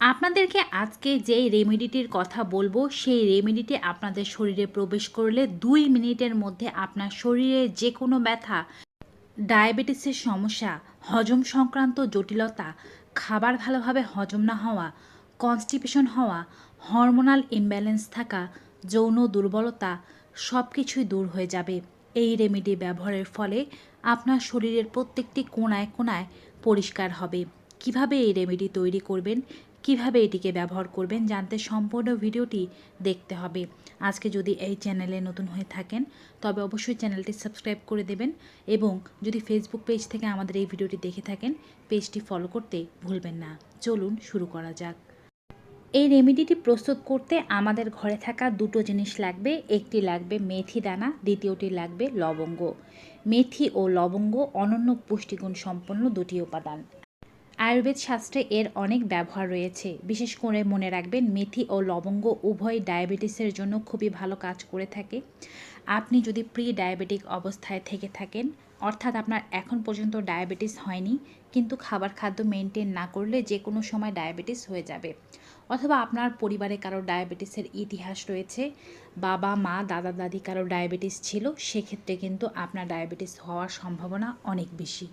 আপনাদেরকে আজকে যেই রেমেডিটির কথা বলব, সেই রেমেডিটি আপনাদের শরীরে প্রবেশ করলে দুই মিনিটের মধ্যে আপনার শরীরে যে কোনো ব্যথা, ডায়াবেটিসের সমস্যা, হজম সংক্রান্ত জটিলতা, খাবার ভালোভাবে হজম না হওয়া কনস্টিপেশন হওয়া হরমোনাল ইমব্যালেন্স থাকা, যৌন দুর্বলতা সব কিছুই দূর হয়ে যাবে। এই রেমেডি ব্যবহারের ফলে আপনার শরীরের প্রত্যেকটি কোণায় কোণায় পরিষ্কার হবে। কীভাবে এই রেমেডি তৈরি করবেন কীভাবে এটিকে ব্যবহার করবেন জানতে সম্পূর্ণ ভিডিওটি দেখতে হবে। আজকে যদি এই চ্যানেলে নতুন হয়ে থাকেন, তবে অবশ্যই চ্যানেলটি সাবস্ক্রাইব করে দেবেন এবং যদি ফেসবুক পেজ থেকে আমাদের এই ভিডিওটি দেখে থাকেন পেজটি ফলো করতে ভুলবেন না। চলুন শুরু করা যাক। এই রেমেডিটি প্রস্তুত করতে আমাদের ঘরে থাকা দুটো জিনিস লাগবে। একটি লাগবে মেথি দানা, দ্বিতীয়টি লাগবে লবঙ্গ। মেথি ও লবঙ্গ অনন্য পুষ্টিগুণ সম্পন্ন দুটি উপাদান। আয়ুর্বেদ শাস্ত্রে এর অনেক ব্যবহার রয়েছে। বিশেষ করে মনে রাখবেন, মেথি ও লবঙ্গ উভয় ডায়াবেটিসের জন্য খুবই ভালো কাজ করে থাকে। আপনি যদি প্রি ডায়াবেটিক অবস্থায় থেকে থাকেন, অর্থাৎ আপনার এখন পর্যন্ত ডায়াবেটিস হয়নি, কিন্তু খাবার খাদ্য মেনটেন না করলে যে কোনো সময় ডায়াবেটিস হয়ে যাবে। অথবা আপনার পরিবারে কারও ডায়াবেটিসের ইতিহাস রয়েছে, বাবা, মা, দাদা, দাদি কারও ডায়াবেটিস ছিল, সেক্ষেত্রে কিন্তু আপনার ডায়াবেটিস হওয়ার সম্ভাবনা অনেক বেশি।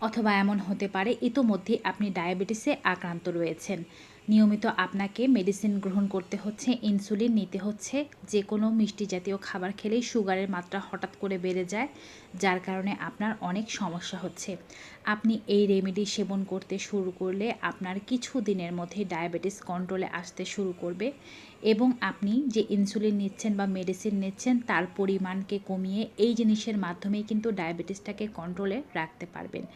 অথবা এমন হতে পারে ইতোমধ্যে আপনি ডায়াবেটিসে আক্রান্ত রয়েছেন। নিয়মিত আপনাকে মেডিসিন গ্রহণ করতে হচ্ছে ইনসুলিন নিতে হচ্ছে যে কোনো মিষ্টি জাতীয় খাবার খেলেই সুগারের মাত্রা হঠাৎ করে বেড়ে যায়, যার কারণে আপনার অনেক সমস্যা হচ্ছে। আপনি এই রেমেডি সেবন করতে শুরু করলে আপনার কিছু দিনের মধ্যে ডায়াবেটিস কন্ট্রোলে আসতে শুরু করবে এবং আপনি যে ইনসুলিন নিচ্ছেন বা মেডিসিন নিচ্ছেন, তার পরিমাণকে কমিয়ে এই জিনিসের মাধ্যমেই কিন্তু ডায়াবেটিসটাকে কন্ট্রোলে রাখতে পারবেন।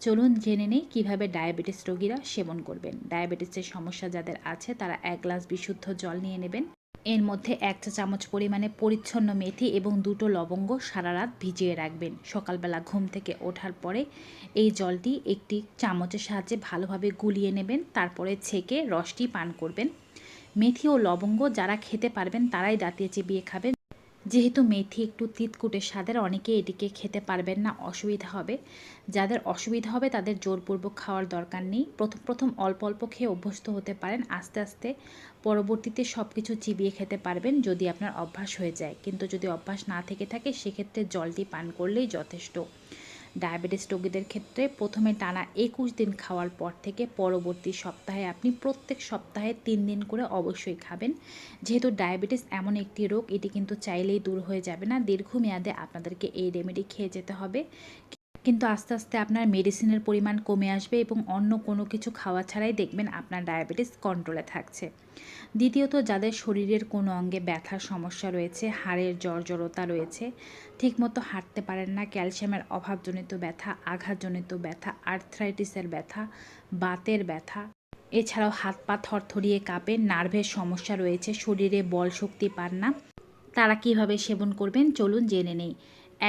চলুন জেনে নেই কীভাবে ডায়াবেটিস রোগীরা সেবন করবেন। ডায়াবেটিসের সমস্যা যাদের আছে, তারা এক গ্লাস বিশুদ্ধ জল নিয়ে নেবেন। এর মধ্যে এক চা চামচ পরিমাণে পরিচ্ছন্ন মেথি এবং দুটো লবঙ্গ সারা রাত ভিজিয়ে রাখবেন। সকালবেলা ঘুম থেকে ওঠার পরে এই জলটি একটি চামচের সাহায্যে ভালোভাবে গুলিয়ে নেবেন, তারপরে ছেঁকে রসটি পান করবেন। মেথি ও লবঙ্গ যারা খেতে পারবেন, তারাই দাঁতিয়ে চিবিয়ে খাবেন। যেহেতু মেথি একটু তিতকুটে স্বাদের, অনেকে এটিকে খেতে পারবেন না, অসুবিধা হবে। যাদের অসুবিধা হবে তাদের জোরপূর্বক খাওয়ার দরকার নেই। প্রথম প্রথম অল্প অল্প খেয়ে অভ্যস্ত হতে পারেন, আস্তে আস্তে পরবর্তীতে সব কিছু চিবিয়ে খেতে পারবেন যদি আপনার অভ্যাস হয়ে যায়। কিন্তু যদি অভ্যাস না থেকে থাকে, সেক্ষেত্রে জলটি পান করলেই যথেষ্ট। ডায়াবেটিস রোগীদের ক্ষেত্রে প্রথমে টানা একুশ দিন খাওয়ার পর থেকে পরবর্তী সপ্তাহে আপনি প্রত্যেক সপ্তাহে তিন দিন করে অবশ্যই খাবেন। যেহেতু ডায়াবেটিস এমন একটি রোগ, এটি কিন্তু চাইলেই দূর হয়ে যাবে না। দীর্ঘমেয়াদে আপনাদেরকে এই রেমেডি খেয়ে যেতে হবে। কিন্তু আস্তে আস্তে আপনার মেডিসিনের পরিমাণ কমে আসবে এবং অন্য কোনো কিছু খাওয়া ছাড়াই দেখবেন আপনার ডায়াবেটিস কন্ট্রোলে থাকছে। দ্বিতীয়ত, যাদের শরীরের কোনো অঙ্গে ব্যথার সমস্যা রয়েছে, হাড়ের জর্জরতা রয়েছে, ঠিকমতো হাঁটতে পারেন না, ক্যালসিয়ামের অভাবজনিত ব্যথা, আঘাতজনিত ব্যথা আর্থ্রাইটিসের ব্যথা, বাতের ব্যথা, এছাড়াও হাত পা থরথরিয়ে কাঁপে, নার্ভের সমস্যা রয়েছে, শরীরে বল শক্তি পান না, তারা কীভাবে সেবন করবেন? চলুন জেনে নেই।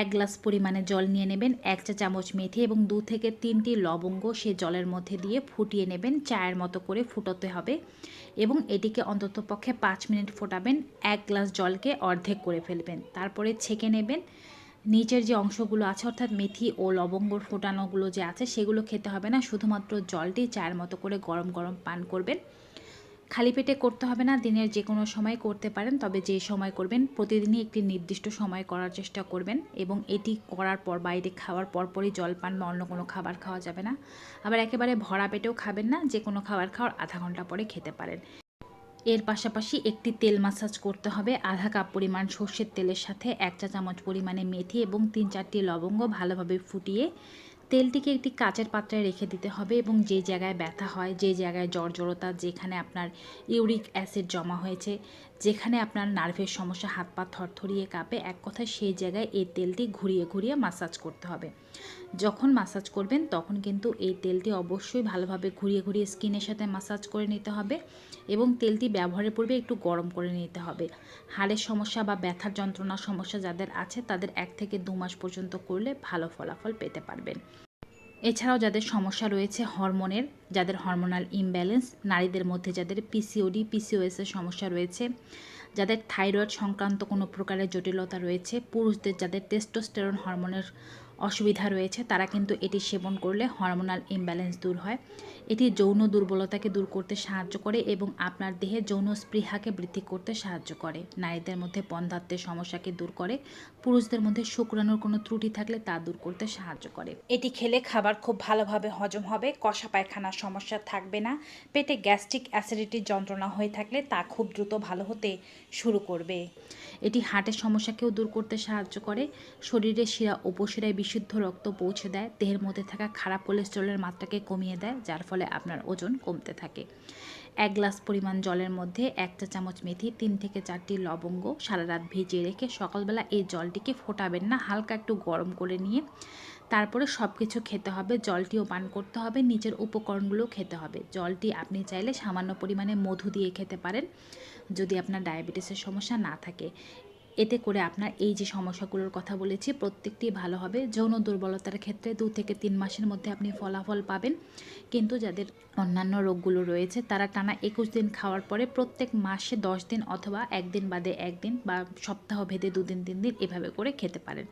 এক গ্লাস পরিমাণে জল নিয়ে নেবেন, এক চা চামচ মেথি এবং দু থেকে তিনটি লবঙ্গ সে জলের মধ্যে দিয়ে ফুটিয়ে নেবেন, চায়ের মতো করে ফুটোতে হবে এবং এটিকে অন্তত পক্ষে পাঁচ মিনিট ফোটাবেন, এক গ্লাস জলকে অর্ধেক করে ফেলবেন। তারপরে ছেঁকে নেবেন। নিচের যে অংশগুলো আছে, অর্থাৎ মেথি ও লবঙ্গর ফোটানোগুলো যে আছে, সেগুলো খেতে হবে না, শুধুমাত্র জলটি চায়ের মতো করে গরম গরম পান করবেন। খালি পেটে করতে হবে না, দিনের যে কোনো সময় করতে পারেন, তবে যে সময় করবেন, প্রতিদিনই একটি নির্দিষ্ট সময় করার চেষ্টা করবেন এবং এটি করার পর, বাইরে খাওয়ার পরপরই জলপান বা অন্য কোনো খাবার খাওয়া যাবে না। আবার একেবারে ভরা পেটেও খাবেন না যে কোনো খাবার খাওয়ার আধা ঘণ্টা পরে খেতে পারেন। এর পাশাপাশি একটি তেল মাসাজ করতে হবে, আধা কাপ পরিমাণ সর্ষের তেলের সাথে এক চা চামচ পরিমাণে মেথি এবং তিন চারটি লবঙ্গ ভালোভাবে ফুটিয়ে তেলটিকে একটি কাচের পাত্রে রেখে দিতে হবে এবং যে জায়গায় ব্যথা হয়, যে জায়গায় জর্জরতা যেখানে আপনার ইউরিক অ্যাসিড জমা হয়েছে যেখানে আপনার নার্ভের সমস্যা, হাত পা থরথরিয়ে কাঁপে, এক কথায় সেই জায়গায় এই তেলটি ঘুরিয়ে ঘুরিয়ে মাসাজ করতে হবে। যখন মাসাজ করবেন, তখন কিন্তু এই তেলটি অবশ্যই ভালোভাবে ঘুরিয়ে ঘুরিয়ে স্কিনের সাথে মাসাজ করে নিতে হবে এবং তেলটি ব্যবহারের পূর্বে একটু গরম করে নিতে হবে। হাড়ের সমস্যা বা ব্যথার যন্ত্রণার সমস্যা যাদের আছে, তাদের এক থেকে দু মাস পর্যন্ত করলে ভালো ফলাফল পেতে পারবেন। এছাড়াও যাদের সমস্যা রয়েছে হরমোনের, যাদের হরমোনাল ইমব্যালেন্স নারীদের মধ্যে যাদের পিসিওডি পিসিওএসের সমস্যা রয়েছে, যাদের থাইরয়েড সংক্রান্ত কোনো প্রকারের জটিলতা রয়েছে, পুরুষদের যাদের টেস্টোস্টেরন হরমোনের অসুবিধা রয়েছে, তারা কিন্তু এটি সেবন করলে হরমোনাল ইমব্যালেন্স দূর হয়। এটি যৌন দুর্বলতাকে দূর করতে সাহায্য করে এবং আপনার দেহে যৌন স্পৃহাকে বৃদ্ধি করতে সাহায্য করে। নারীদের মধ্যে বন্ধাত্বের সমস্যাকে দূর করে, পুরুষদের মধ্যে শুক্রাণুর কোনো ত্রুটি থাকলে তা দূর করতে সাহায্য করে। এটি খেলে খাবার খুব ভালোভাবে হজম হবে, কষা পায়খানার সমস্যা থাকবে না, পেটে গ্যাস্ট্রিক অ্যাসিডিটির যন্ত্রণা হয়ে থাকলে তা খুব দ্রুত ভালো হতে শুরু করবে। এটি হার্টের সমস্যাকেও দূর করতে সাহায্য করে, শরীরের শিরা উপশিরায় বিশুদ্ধ রক্ত পৌঁছে দেয়, দেহের মধ্যে থাকা খারাপ কোলেস্টেরলের মাত্রাকে কমিয়ে দেয়, যার ফলে আপনার ওজন কমতে থাকে। এক গ্লাস পরিমাণ জলের মধ্যে এক চা চামচ মেথি, তিন থেকে চারটি লবঙ্গ সারা রাত ভিজিয়ে রেখে সকালবেলা এই জলটিকে ফোটাবেন না, হালকা একটু গরম করে নিয়ে তারপরে সব কিছু খেতে হবে, জলটিও পান করতে হবে, নিচের উপকরণগুলো খেতে হবে। জলটি আপনি চাইলে সামান্য পরিমাণে মধু দিয়ে খেতে পারেন, যদি আপনার ডায়াবেটিসের সমস্যা না থাকে। এতে করে আপনার এই যে সমস্যাগুলোর কথা বলেছি, প্রত্যেকটি ভালো হবে। যৌন দুর্বলতার ক্ষেত্রে দু থেকে তিন মাসের মধ্যে আপনি ফলাফল পাবেন। কিন্তু যাদের অন্যান্য রোগগুলো রয়েছে, তারা টানা একুশ দিন খাওয়ার পরে প্রত্যেক মাসে দশ দিন অথবা একদিন বাদে একদিন বা সপ্তাহ ভেদে দুদিন, তিন দিন এভাবে করে খেতে পারেন।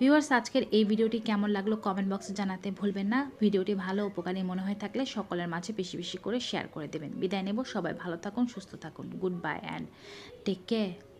ভিউয়ার্স, আজকের এই ভিডিওটি কেমন লাগল কমেন্ট বক্সে জানাতে ভুলবেন না। ভিডিওটি ভালো, উপকারী মনে হয়ে থাকলে সকলের মাঝে বেশি বেশি করে শেয়ার করে দেবেন। বিদায় নেব। সবাই ভালো থাকুন, সুস্থ থাকুন। Good bye and take care.